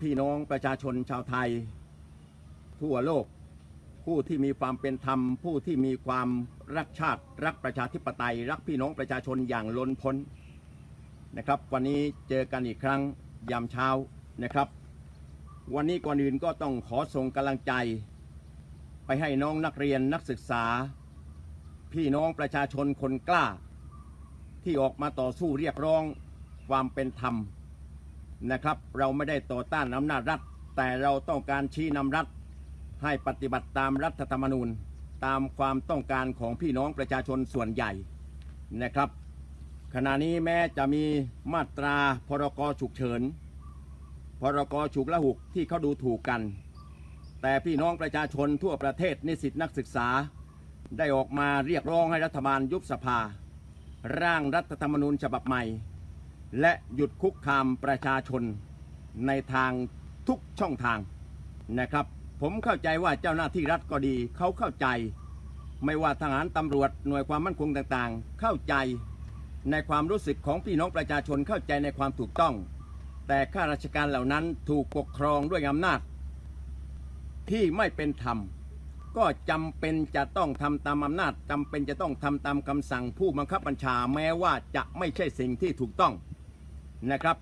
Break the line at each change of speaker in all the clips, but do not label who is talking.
พี่น้องประชาชนชาวไทย ทั่วโลก ผู้ที่มีความเป็นธรรม ผู้ที่มีความรักชาติ รักประชาธิปไตย รักพี่น้องประชาชนอย่างล้นพ้นนะครับ วันนี้เจอกันอีกครั้งยามเช้านะครับ วันนี้ก่อนอื่นก็ต้องขอส่งกำลังใจ ไปให้น้องนักเรียนนักศึกษา พี่น้องประชาชนคนกล้า ที่ออกมาต่อสู้เรียกร้องความเป็นธรรม นะครับ เราไม่ได้ต่อต้านอำนาจรัฐ แต่เราต้องการชี้นำรัฐ ให้ปฏิบัติตามรัฐธรรมนูญ ตามความต้องการของพี่น้องประชาชนส่วนใหญ่นะครับ ขณะนี้แม้จะมีมาตราพรกฉุกเฉิน พรกฉุกละหุกที่เขาดูถูกกัน แต่พี่น้องประชาชนทั่วประเทศนิสิตนักศึกษา ได้ออกมาเรียกร้องให้รัฐบาลยุบสภา ร่างรัฐธรรมนูญฉบับใหม่ และหยุดคุกคามประชาชนในทางทุกช่องทางนะครับ ผมเข้าใจว่าเจ้าหน้าที่รัฐก็ดี เขาเข้าใจ ไม่ว่าทหารตำรวจหน่วยความมั่นคงต่างๆ เข้าใจในความรู้สึกของพี่น้องประชาชนเข้าใจในความถูกต้อง แต่ข้าราชการเหล่านั้นถูกปกครองด้วยอำนาจ ที่ไม่เป็นธรรม ก็จำเป็นจะต้องทำตามอำนาจจำเป็นจะต้องทำตามคำสั่งผู้บังคับบัญชาแม้ว่าจะไม่ใช่สิ่งที่ถูกต้อง นะครับ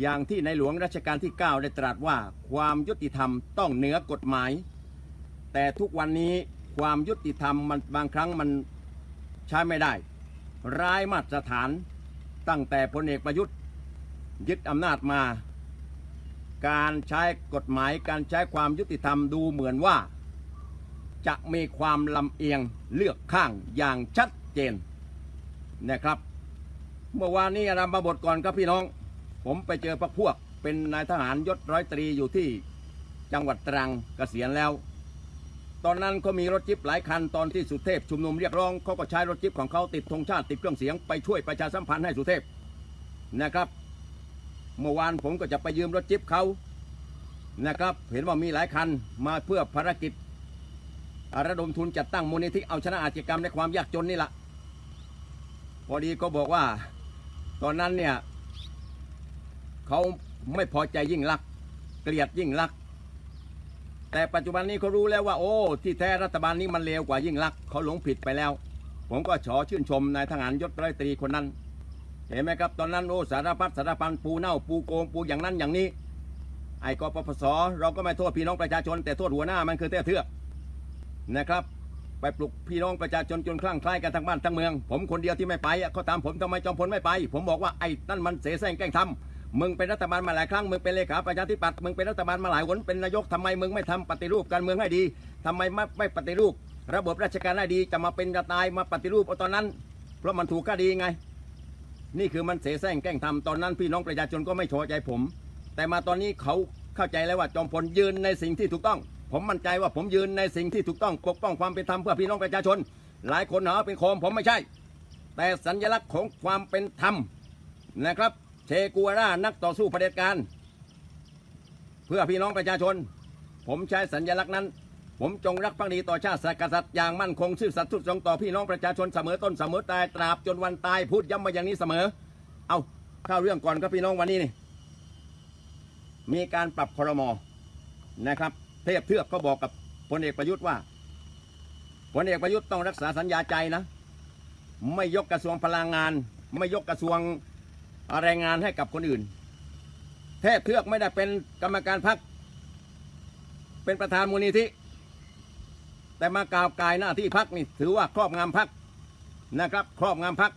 อย่างที่ในหลวงรัชกาลที่ 9 ได้ตรัสว่าความยุติธรรมต้องเหนือกฎหมาย แต่ทุกวันนี้ความยุติธรรมมันบางครั้งมันใช้ไม่ได้ ร้ายมาตรฐานตั้งแต่พลเอกประยุทธ์ยึดอำนาจมา การใช้กฎหมายการใช้ความยุติธรรมดูเหมือนว่า จะมีความลำเอียงเลือกข้างอย่างชัดเจนนะครับ เมื่อวานนี้อารามบทก่อนครับพี่น้อง ผมไปเจอพักพวก เป็นนายทหารยศร้อยตรีอยู่ที่จังหวัดตรังเกษียณแล้ว ตอนนั้นเขามีรถจิ๊บหลายคันตอนที่สุเทพชุมนุมเรียกร้องเขาก็ใช้รถจิ๊บของเขาติดธงชาติติดเครื่องเสียงไปช่วยประชาสัมพันธ์ให้สุเทพนะครับ เมื่อวานผมก็จะไปยืมรถจิ๊บเขานะครับ เห็นว่ามีหลายคันมาเพื่อภารกิจระดมทุนจัดตั้งมูลนิธิเอาชนะอาชญากรรมในความยากจนนี่แหละพอดีก็บอกว่า ตอนนั้นเนี่ยเขาไม่พอใจยิ่งลักเกลียดยิ่งลัก แต่ปัจจุบันนี้เขารู้แล้วว่า โอ้ที่แท้รัฐบาลนี้มันเลวกว่ายิ่งลักเขาหลงผิดไปแล้ว ผมก็ขอชื่นชมนายทหารยศร้อยตรีคนนั้น เห็นไหมครับตอนนั้นโอ้สารพัดสารพันปูเน่าปูโกงปูอย่างนั้นอย่างนี้ ไอ้กปปสเราก็ไม่โทษพี่น้องประชาชน แต่โทษหัวหน้ามันคือเต้เทือกนะครับ ไปปลุกพี่น้องประชาชนจนคลั่งคล้ายกันทั้งบ้านทั้งเมือง ผมคนเดียวที่ไม่ไปเขาตามผมทำไมจอมพลไม่ไป ผมบอกว่าไอ้นั่นมันเสแสร้งแกล้งทำมึงเป็นรัฐบาลมาหลายครั้งมึงเป็นเลขาประชาธิปัตย์มึงเป็นรัฐบาลมาหลายหนเป็นนายกทำไมมึงไม่ทำปฏิรูปการเมืองให้ดีทำไมไม่ไม่ปฏิรูป ระบบราชการให้ดีจะมาเป็นจะตายมาปฏิรูปเอาตอนนั้น เพราะมันถูกคดีไง นี่คือมันเสแสร้งแกล้งทำตอนนั้นพี่น้องประชาชนก็ไม่พอใจผม แต่มาตอนนี้เขาเข้าใจแล้วว่าจอมพลยืนในสิ่งที่ถูกต้อง ผมมั่นใจว่าผมยืนในสิ่งที่ถูกต้องปกป้องความเป็นธรรมเพื่อพี่น้องประชาชน หลายคนหาว่าเป็นโคมผมไม่ใช่ แต่สัญลักษณ์ของความเป็นธรรมนะครับเชกัวร่านักต่อสู้เผด็จการ เพื่อพี่น้องประชาชน ผมใช้สัญลักษณ์นั้น ผมจงรักภักดีต่อชาติศาสตร์กษัตริย์อย่างมั่นคงซื่อสัตย์สุดตรงต่อพี่น้องประชาชนเสมอต้นเสมอตายตราบจนวันตายพูดย้ำมาอย่างนี้เสมอ เอาเข้าเรื่องก่อนครับพี่น้องวันนี้นี่มีการปรับครมนะครับ เทพเทือกก็บอกกับพลเอกประยุทธ์ว่าพลเอกประยุทธ์ต้องรักษาสัญญาใจนะ ไม่ยกกระทรวงพลังงาน ไม่ยกกระทรวงแรงงานให้กับคนอื่น เทพเทือกไม่ได้เป็นกรรมการพักเป็นประธานมูลนิธิแต่มากล่าวกายหน้าที่พักนี่ถือว่าครอบงำพักนะครับ ครอบงำพัก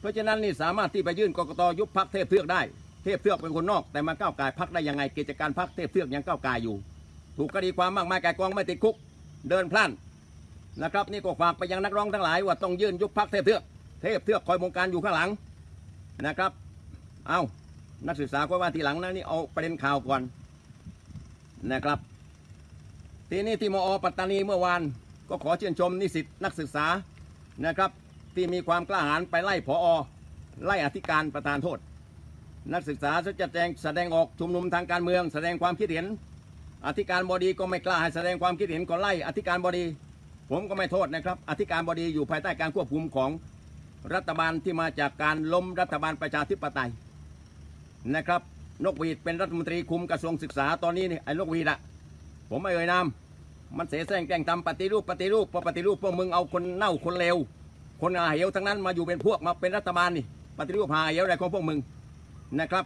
เพราะฉะนั้นนี่สามารถที่ไปยื่นกกตยุบพักเทพเทือกได้ เทพเทือกเป็นคนนอก แต่มาก้าวกายพักได้ยังไงกิจการพักเทพเทือกยังก้าวกายอยู่ ถูกคดีความมากมายแก่กองไม่ติดคุก เดินพล่านนะครับ นี่ก็ฝากไปยังนักร้องทั้งหลายว่าต้องยื่นยุบพักเทพเทือกเทพเทือกคอยบงการอยู่ข้างหลังนะครับ เอานักศึกษาก็ว่าทีหลังนะนี่เอาประเด็นข่าวก่อนนะครับ ทีนี้ที่มอปัตตานีเมื่อวาน ก็ขอเชื่นชมนิสิตนักศึกษานะครับ ที่มีความกล้าหาญไปไล่ผอไล่อธิการประธานโทษ นักศึกษาจะแสดงแสดงออกชุมนุมทางการเมือง แสดงความคิดเห็น อธิการบดีก็ไม่กล้าให้แสดงความคิดเห็นก็ไล่อธิการบดี ผมก็ไม่โทษนะครับ อธิการบดีอยู่ภายใต้การควบคุมของรัฐบาลที่มาจากการล้มรัฐบาลประชาธิปไตยนะครับนกหวีดเป็นรัฐมนตรีคุมกระทรวงศึกษาตอนนี้นี่ไอ้นกหวีดอะผมไม่เอ่ยนามมันเสแสร้งแกล้งทำปฏิรูปปฏิรูปพอปฏิรูปพวกมึงเอาคนเน่าคนเลวคนอาเหวทั้งนั้นมาอยู่เป็นพวกมาเป็นรัฐบาลนี่ปฏิรูปหาเหวอะไรของพวกมึงนะครับ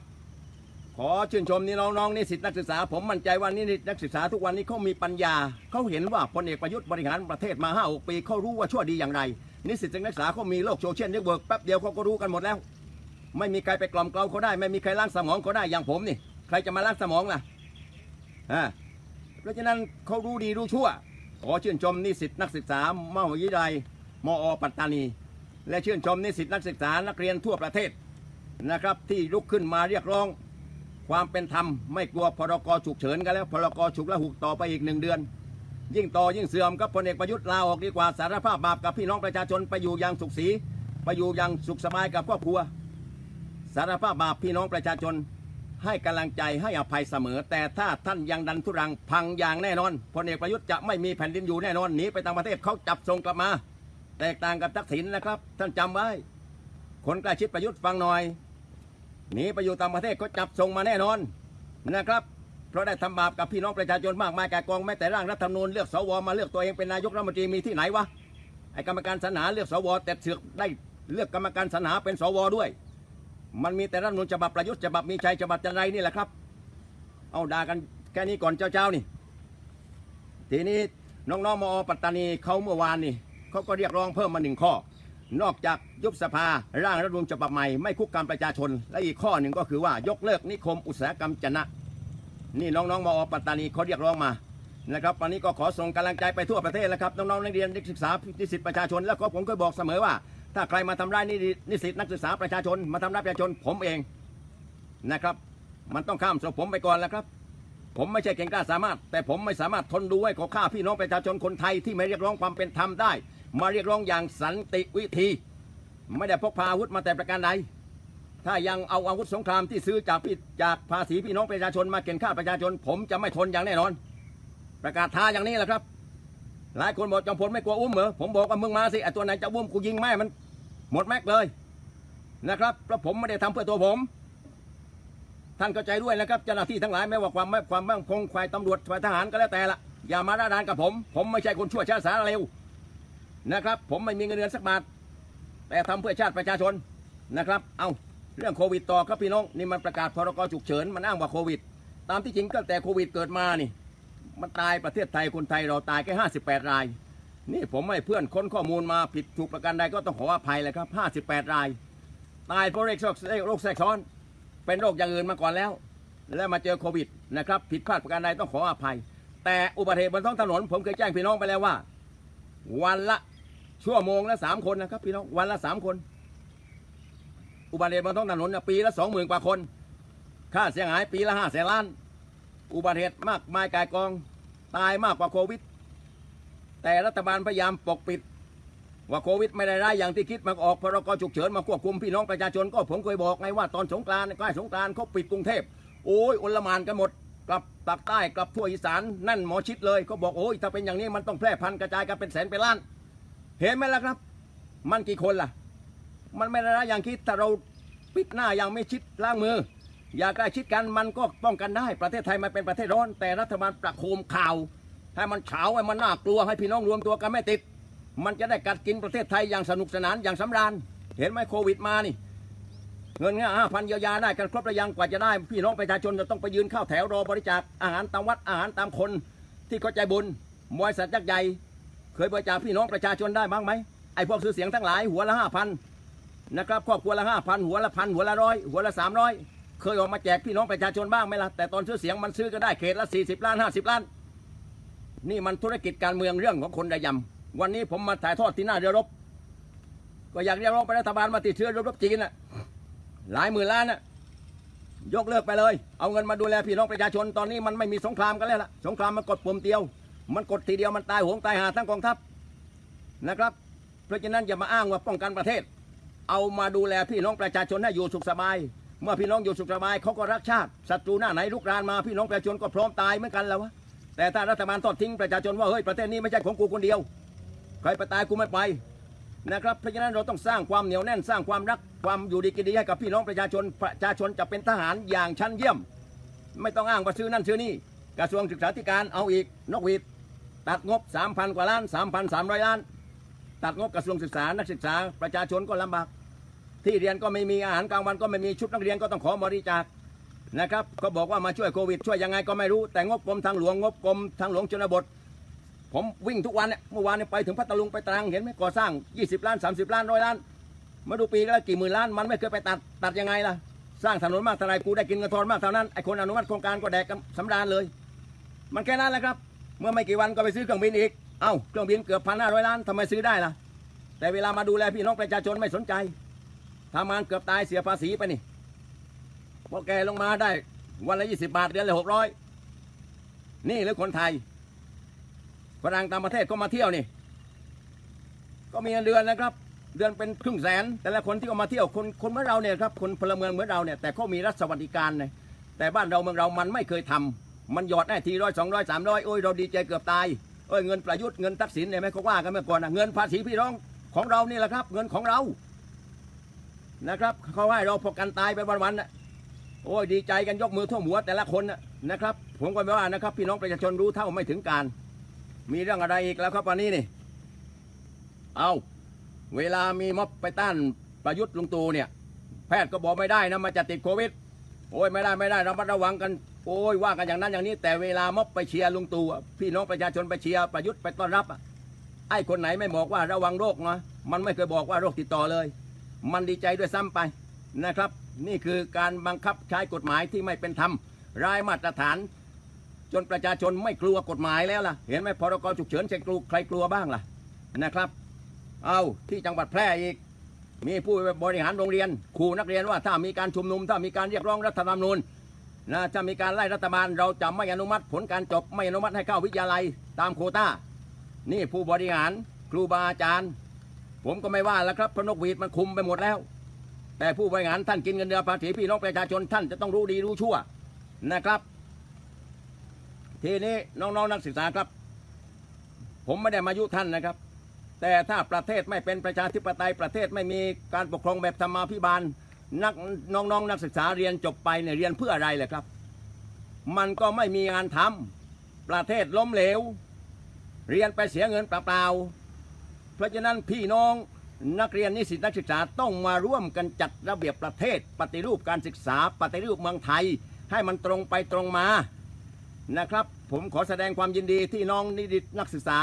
ขอชื่นชมนี่น้องๆนิสิตนักศึกษา ผมมั่นใจว่านี่นักศึกษาทุกวันนี้เขามีปัญญาเขาเห็นว่าพลเอกประยุทธ์บริหารประเทศมาห้าหกปีเขารู้ว่าชั่วดีอย่างไรนิสิตนักศึกษาเขามีโลกโซเชียลเน็ตเวิร์กแป๊บเดียวเขาก็รู้กันหมดแล้ว ไม่มีใครไปกล่อมเกลาเขาได้ ไม่มีใครล้างสมองเขาได้อย่างผมนี่ ใครจะมาล้างสมองล่ะอ่าเพราะฉะนั้นเขารู้ดีรู้ชั่ว ขอชื่นชมนิสิตนักศึกษามหาวิทยาลัยมอปัตตานี และชื่นชมนิสิตนักศึกษานักเรียนทั่วประเทศนะครับที่ลุกขึ้นมาเรียกร้อง ความเป็นธรรมไม่กลัวพรกฉุกเฉินกันแล้วพรกฉุกละหุกต่อไปอีกหนึ่งเดือน ยิ่งต่อยิ่งเสื่อมครับพลเอกประยุทธ์ลาออกดีกว่าสารภาพบาปกับพี่น้องประชาชนไปอยู่อย่างสุขสีไปอยู่อย่างสุขสบายกับครอบครัว สารภาพบาปพี่น้องประชาชน ให้กำลังใจให้อภัยเสมอ แต่ถ้าท่านยังดันทุรังพังอย่างแน่นอนพลเอกประยุทธ์จะไม่มีแผ่นดินอยู่แน่นอนหนีไปต่างประเทศเขาจับส่งกลับมา แตกต่างกับทักษิณนะครับ ท่านจำไว้คนใกล้ชิดประยุทธ์ฟังหน่อย หนีไปอยู่ต่างประเทศเขาจับส่งมาแน่นอนนะครับ เพราะได้ทำบาปกับพี่น้องประชาชนมากมายแก่กองแม้แต่ร่างรัฐธรรมนูญเลือกสวมาเลือกตัวเองเป็นนายกรัฐมนตรีมีที่ไหนวะไอ้กรรมการสรรหาเลือกสวแต่เสือกได้เลือกกรรมการสรรหาเป็นสวด้วย มันมีแต่รัฐธรรมนูญฉบับประยุทธ์ฉบับมีชัยฉบับจันไรนี่แหละครับ เอาด่ากันแค่นี้ก่อนเจ้าๆนี่ ทีนี้น้องๆมอปัตตานีเขาเมื่อวานนี่เขาก็เรียกร้องเพิ่มมาหนึ่งข้อ นอกจากยุบสภาร่างรัฐธรรมนูญฉบับใหม่ไม่คุกคามประชาชน และอีกข้อหนึ่งก็คือว่ายกเลิกนิคมอุตสาหกรรมจนะ นี่น้องๆมอปัตตานีเขาเรียกร้องมานะครับวันนี้ก็ขอส่งกำลังใจไปทั่วประเทศแล้วครับน้องๆนักเรียนนักศึกษานิสิตประชาชน แล้วก็ผมเคยบอกเสมอว่า ถ้าใครมาทำร้ายนินสิตนักศึกษาประชาชน มาทำร้ายประชาชนผมเองนะครับ มันต้องข้ามศพผมไปก่อนแล้วครับ ผมไม่ใช่เก่งกล้าสามารถ แต่ผมไม่สามารถทนดูให้เขาฆ่าพี่น้องประชาชนคนไทยที่ไม่เรียกร้องความเป็นธรรมได้ มาเรียกร้องอย่างสันติวิธี ไม่ได้พกพาอาวุธมาแต่ประการใดถ้ายังเอาอาวุธสงครามที่ซื้อจากพี่จากภาษีพี่น้องประชาชนมาเก็นฆ่าประชาชน ผมจะไม่ทนอย่างแน่นอน ประกาศท้าอย่างนี้แหละครับ หลายคนบอกจอมพลไม่กลัวอุ้มเหรอผมบอกว่ามึงมาสิไอ้ตัวไหนจะอุ้มกูยิงแม่มัน หมดแม็กเลยนะครับเพราะผมไม่ได้ทำเพื่อตัวผม ท่านเข้าใจด้วยนะครับเจ้าหน้าที่ทั้งหลายไม่ว่าความไม่ความมั่นคงฝ่ายตำรวจฝ่ายทหารก็แล้วแต่ละอย่ามาด้าดานกับผม ผมไม่ใช่คนชั่วช้าสารเร็ว นะครับ ผมไม่มีเงินเดือนสักบาท แต่ทำเพื่อชาติประชาชนนะครับ เอาเรื่องโควิดต่อครับพี่น้องนี่มันประกาศพรกฉุกเฉินมันอ้างว่าโควิด ตามที่จริงตั้งแต่โควิดเกิดมานี่ มันตายประเทศไทยคนไทยเราตายแค่ห้าสิบแปดราย นี่ผมให้เพื่อนค้นข้อมูลมาผิดถูกประการใดก็ต้องขออภัยเลยครับห้าสิบแปดราย ตายเพราะโรคโรคแทรกซ้อน เป็นโรคอย่างอื่นมาก่อนแล้ว แล้วมาเจอโควิดนะครับผิดพลาดประการใดต้องขออภัย แต่อุบัติเหตุบนท้องถนนผมเคยแจ้งพี่น้องไปแล้วว่า วันละ ชั่วโมงละสามคนนะครับพี่น้องวันละสามคน อุบัติเหตุบนท้องถนนปีละสองหมื่นกว่าคน ค่าเสียหายปีละห้าแสนล้าน อุบัติเหตุมากมายกายกอง ตายมากกว่าโควิด แต่รัฐบาลพยายามปกปิด ว่าโควิดไม่ได้ร้ายอย่างที่คิดมาออกพรกฉุกเฉินมาควบคุมพี่น้องประชาชนก็ผมเคยบอกไงว่าตอนสงกรานต์ใกล้สงกรานต์เขาปิดกรุงเทพโอ้ยอลมานกันหมดกลับตักใต้กลับทั่วอีสานนั่นหมอชิดเลยเขาบอกโอ้ยถ้าเป็นอย่างนี้มันต้องแพร่พันธุ์กระจายกันเป็นแสนเป็นล้าน เห็นไหมล่ะครับ มันกี่คนล่ะ มันไม่ได้ร้ายอย่างคิดถ้าเราปิดหน้าอย่างไม่ชิดล้างมือ อยาใกล้ชิดกันมันก็ป้องกันได้ ประเทศไทยมันเป็นประเทศร้อน แต่รัฐบาลประโคมข่าวให้มันเฉาให้มันน่ากลัวให้พี่น้องรวมตัวกันไม่ติด มันจะได้กัดกินประเทศไทยอย่างสนุกสนานอย่างสำราญ เห็นไหมโควิดมานี่ เงินเงี้ยห้าพันเยียวยาได้กันครบระยังกว่าจะได้ พี่น้องประชาชนจะต้องไปยืนเข้าแถวรอบริจาคอาหารตามวัดอาหารตามคนที่เขาใจบุญมวยสัตว์ยักษ์ใหญ่ เคยบริจาคพี่น้องประชาชนได้บ้างไหมไอ้พวกซื้อเสียงทั้งหลายหัวละห้าพันนะครับครอบครัวละห้าพันหัวละพันหัวละร้อยหัวละสามร้อยเคยออกมาแจกพี่น้องประชาชนบ้างไหมล่ะแต่ตอนซื้อเสียงมันซื้อก็ได้เขตละสี่สิบล้านห้าสิบล้าน นี่มันธุรกิจการเมืองเรื่องของคนระยำวันนี้ผมมาถ่ายทอดที่หน้าเรือรบ ก็อยากเรียกร้องไปรัฐบาลมาติดเชื้อเรือรบจีนน่ะหลายหมื่นล้านน่ะยกเลิกไปเลย เอาเงินมาดูแลพี่น้องประชาชนตอนนี้มันไม่มีสงครามกันแล้วล่ะสงครามมันกดปุ่มเดียว มันกดทีเดียวมันตายโหงตายหาทั้งกองทัพนะครับ เพราะฉะนั้นอย่ามาอ้างว่าป้องกันประเทศ เอามาดูแลพี่น้องประชาชนให้อยู่สุขสบาย เมื่อพี่น้องอยู่สุขสบายเขาก็รักชาติศัตรูหน้าไหนลุกรานมาพี่น้องประชาชนก็พร้อมตายเหมือนกันแล้ววะแต่ถ้ารัฐบาลทอดทิ้งประชาชนว่าเฮ้ยประเทศนี้ไม่ใช่ของกูคนเดียวใครไปตายกูไม่ไปนะครับเพราะฉะนั้นเราต้องสร้างความเหนียวแน่นสร้างความรักความอยู่ดีกินดีให้กับพี่น้องประชาชนประชาชนจะเป็นทหารอย่างชั้นเยี่ยม ไม่ต้องอ้างว่าซื้อนั่นซื้อนี่กระทรวงศึกษาธิการเอาอีกนกหวีด ตัดงบ 3,000 กว่าล้าน 3,300 ล้าน ตัดงบกระทรวงศึกษา นักศึกษา ประชาชนก็ลำบาก ที่เรียนก็ไม่มี อาหารกลางวันก็ไม่มี ชุดนักเรียนก็ต้องขอบริจาคนะครับ ก็บอกว่ามาช่วยโควิด ช่วยยังไงก็ไม่รู้ แต่งบกรมทางหลวง งบกรมทางหลวงชนบท ผมวิ่งทุกวันเนี่ยเมื่อวานเนี่ยไปถึงพัทลุงไปตรัง เห็นไหมก่อสร้าง 20 ล้าน 30 ล้านร้อยล้าน มาดูปีละกี่หมื่นล้าน มันไม่เคยไปตัด ตัดยังไงล่ะ สร้างถนนมากเท่าไรกูได้กินเงินทอนมากเท่านั้น ไอคนอนุมัติโครงการก็แดกกันสำราญเลย มันแค่นั้นแหละครับ เมื่อไม่กี่วันก็ไปซื้อเครื่องบินอีก เอ้าเครื่องบินเกือบพันห้าร้อยล้านทำไมซื้อได้ล่ะ แต่เวลามาดูแลพี่น้องประชาชนไม่สนใจทำงานเกือบตายเสียภาษีไปนี่พอแกลงมาได้วันละยี่สิบาทเดือนละหกร้อยนี่หรือคนไทยฝรั่งต่างประเทศก็มาเที่ยวนี่ ก็มีเดือนนะครับ เดือนเป็นครึ่งแสน แต่ละคนที่เขามาเที่ยวคนคนเหมือนเราเนี่ยครับคนพลเมืองเหมือนเราเนี่ยแต่เขามีรัฐสวัสดิการเนี่ยแต่บ้านเราเมืองเรามันไม่เคยทำ มันหยอดได้ทีร้อยสองร้อยสามร้อยโอ้ยเราดีใจเกือบตายเอ้ยเงินประยุทธ์เงินทักษิณเนี่ยไหมเขาว่ากันเมื่อก่อนนะเงินภาษีพี่น้องของเรานี่แหละครับ เงินของเรานะครับเขาให้เราพอกันตายไปวันๆน่ะโอ้ยดีใจกันยกมือท่วมหัวแต่ละคนนะนะครับ ผมก็ไม่ว่านะครับ พี่น้องประชาชนรู้เท่าไม่ถึงการ มีเรื่องอะไรอีกแล้วครับวันนี้นี่ เอาเวลามีม็อบไปต้านประยุทธ์ลุงตู่เนี่ย แพทย์ก็บอกไม่ได้นะมันจะติดโควิดโอ้ยไม่ได้ไม่ได้เระมัดระวังกัน โอ้ยว่ากันอย่างนั้นอย่างนี้ แต่เวลาม็อบไปเชียร์ลุงตู่พี่น้องประชาชนไปเชียร์ประยุทธ์ไปต้อนรับอะไอ้คนไหนไม่บอกว่าระวังโรคนะมันไม่เคยบอกว่าโรคติดต่อเลย มันดีใจด้วยซ้ำไปนะครับ นี่คือการบังคับใช้กฎหมายที่ไม่เป็นธรรมรายมาตรฐาน จนประชาชนไม่กลัวกฎหมายแล้วล่ะ เห็นไหมพรกฉุกเฉินใครกลัวใครกลัวบ้างล่ะนะครับ เอาที่จังหวัดแพร่อีก มีผู้บริหารโรงเรียนขู่นักเรียนว่าถ้ามีการชุมนุมถ้ามีการเรียกร้องรัฐธรรมนูญ นะจะมีการไล่รัฐบาลเราจะไม่อนุมัติผลการจบไม่อนุมัติให้เข้าวิทยาลัยตามโคต้า นี่ผู้บริหารครูบาอาจารย์ ผมก็ไม่ว่าแล้วครับพระนกหวีดมันคุมไปหมดแล้ว แต่ผู้บริหารท่านกินเงินเดือนภาษีพี่น้องประชาชนท่านจะต้องรู้ดีรู้ชั่วนะครับ ทีนี้น้องๆนักศึกษาครับ ผมไม่ได้มายุท่านนะครับ แต่ถ้าประเทศไม่เป็นประชาธิปไตยประเทศไม่มีการปกครองแบบธรรมาภิบาล นักน้องๆนักศึกษาเรียนจบไปเนี่ยเรียนเพื่ออะไรเลยครับ มันก็ไม่มีงานทำประเทศล้มเหลว เรียนไปเสียเงินเปล่าๆเพราะฉะนั้นพี่น้องนักเรียนนิสิตนักศึกษาต้องมาร่วมกันจัดระเบียบประเทศ ปฏิรูปการศึกษา ปฏิรูปเมืองไทย ให้มันตรงไปตรงมานะครับ ผมขอแสดงความยินดีที่น้องนิสิตนักศึกษา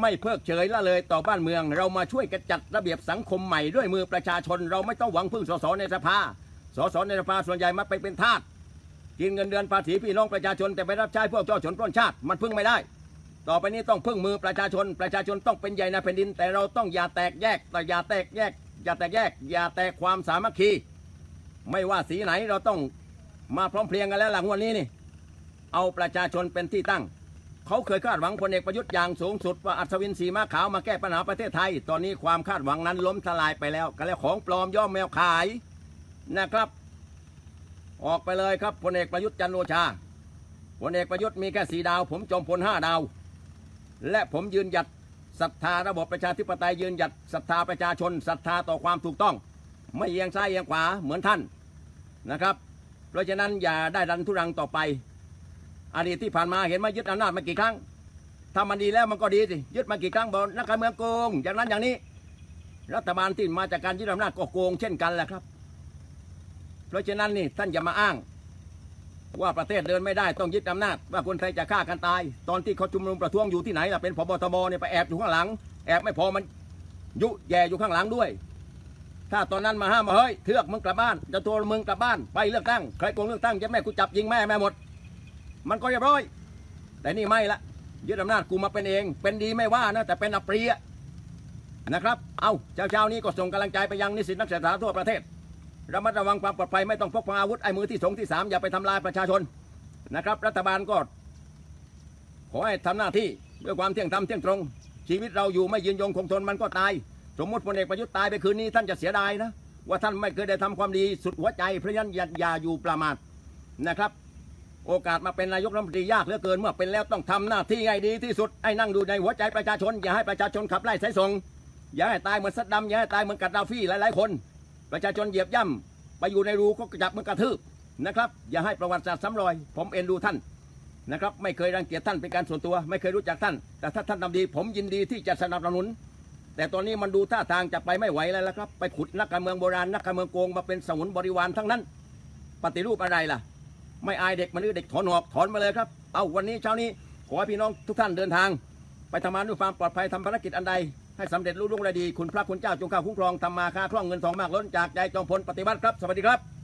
ไม่เพิกเฉยละเลยต่อบ้านเมือง เรามาช่วยกันจัดระเบียบสังคมใหม่ด้วยมือประชาชน เราไม่ต้องหวังพึ่งสสในสภาสสในสภาส่วนใหญ่มาไปเป็นทาสกินเงินเดือนภาษีพี่น้องประชาชนแต่ไปรับใช้พวกเจ้าชนปล้นชาติมันพึ่งไม่ได้ ต่อไปนี้ต้องพึ่งมือประชาชน ประชาชนต้องเป็นใหญ่ในแผ่นดิน แต่เราต้องอย่าแตกแยกแต่อย่าแตกแยก อย่าแตกแยก อย่าแตกความสามัคคี ไม่ว่าสีไหนเราต้องมาพร้อมเพรียงกันแล้วหลังวันนี้นี่เอาประชาชนเป็นที่ตั้ง เขาเคยคาดหวังพลเอกประยุทธ์อย่างสูงสุดว่าอัศวินสีมาขาวมาแก้ปัญหาประเทศไทย ตอนนี้ความคาดหวังนั้นล้มทลายไปแล้วก็แล้วของปลอมย่อมแมวขายนะครับ ออกไปเลยครับพลเอกประยุทธ์จันโอชาพลเอกประยุทธ์มีแค่สีดาว ผมจอมพลห้าดาว และผมยืนหยัดศรัทธาระบบประชาธิปไตยยืนหยัดศรัทธาประชาชนศรัทธาต่อความถูกต้อง ไม่เอียงซ้ายเอียงขวาเหมือนท่านนะครับ เพราะฉะนั้นอย่าได้ดันทุรังต่อไป อดีตที่ผ่านมาเห็นไหมายึดอำนาจมากี่ครั้งถ้ามันดีแล้วมันก็ดีสิยึดมากี่ครั้งบอกนักการเมืองโกง อย่างนั้นอย่างนี้ รัฐบาลที่มาจากการยึดอำนาจก็โกงเช่นกันแหละครับ เพราะฉะนั้นนี่ท่านอย่ามาอ้าง ว่าประเทศเดินไม่ได้ต้องยึดอำนาจ ว่าคนไทยจะฆ่ากันตาย ตอนที่เขาชุมนุมประท้วงอยู่ที่ไหนล่ะเป็นพบทบเนี่ยไปแอบอยู่ข้างหลัง แอบไม่พอมันยุแย่อยู่ข้างหลังด้วย ถ้าตอนนั้นมาห้ามมาเฮ้ยเทือกมึงกลับบ้านจะตัวมึงกลับบ้านไปเลือกตั้งใครโกงเลือกตั้งจะแม่กูจับยิงแม่แม่หมด มันก็เรียบร้อย แต่นี่ไม่ละยึดอำนาจกูมาเป็นเอง เป็นดีไม่ว่านะแต่เป็นอปรีนะครับ เอาเช้าๆนี้ก็ส่งกำลังใจไปยังนิสิตนักศึกษาทั่วประเทศระมัดระวังความปลอดภัยไม่ต้องพกพาอาวุธไอ้มือที่สองที่สามอย่าไปทำลายประชาชนนะครับ รัฐบาลก็ขอให้ทำหน้าที่ด้วยความเที่ยงธรรมเที่ยงตรง ชีวิตเราอยู่ไม่ยืนยงคงทนมันก็ตาย สมมติพลเอกประยุทธ์ตายไปคืนนี้ท่านจะเสียดายนะ ว่าท่านไม่เคยได้ทำความดีสุดหัวใจเพราะฉะนั้นอย่าอย่าอยู่ประมาทนะครับ โอกาสมาเป็นนายกรัฐมนตรียากเหลือเกินเมื่อเป็นแล้วต้องทำหน้าที่ให้ดีที่สุดไอ้นั่งดูในหัวใจประชาชน อย่าให้ประชาชนขับไล่สายส่งอย่าให้ตายเหมือนซัดดำอย่าให้ตายเหมือนกัดดาฟี่หลายๆคน ประชาชนเหยียบย่ำไปอยู่ในรูก็จับมันกระทืบนะครับอย่าให้ประวัติศาสตร์ซ้ำรอย ผมเอ็นดูท่านนะครับไม่เคยรังเกียจท่านเป็นการส่วนตัว ไม่เคยรู้จักท่าน แต่ถ้าท่านทำดี ผมยินดีที่จะสนับสนุน แต่ตอนนี้มันดูท่าทางจะไปไม่ไหวแล้วละครับ ไปขุดนักการเมืองโบราณนักการเมืองโกงมาเป็นสมุนบริวารทั้งนั้น ปฏิรูปอะไรล่ะ ไม่อายเด็กมันหรือเด็กถอนหอกถอนมาเลยครับ เอาวันนี้เช้านี้ขอให้พี่น้องทุกท่านเดินทาง ไปทำงานด้วยความปลอดภัยทำภารกิจอันใด ให้สำเร็จรุ่งเรืองได้ดี คุณพระคุณเจ้าจงข้าคุ้มครองทำมาค้าคล่องเงินทองมากล้นจากใจจอมพลปฏิบัติครับ สวัสดีครับ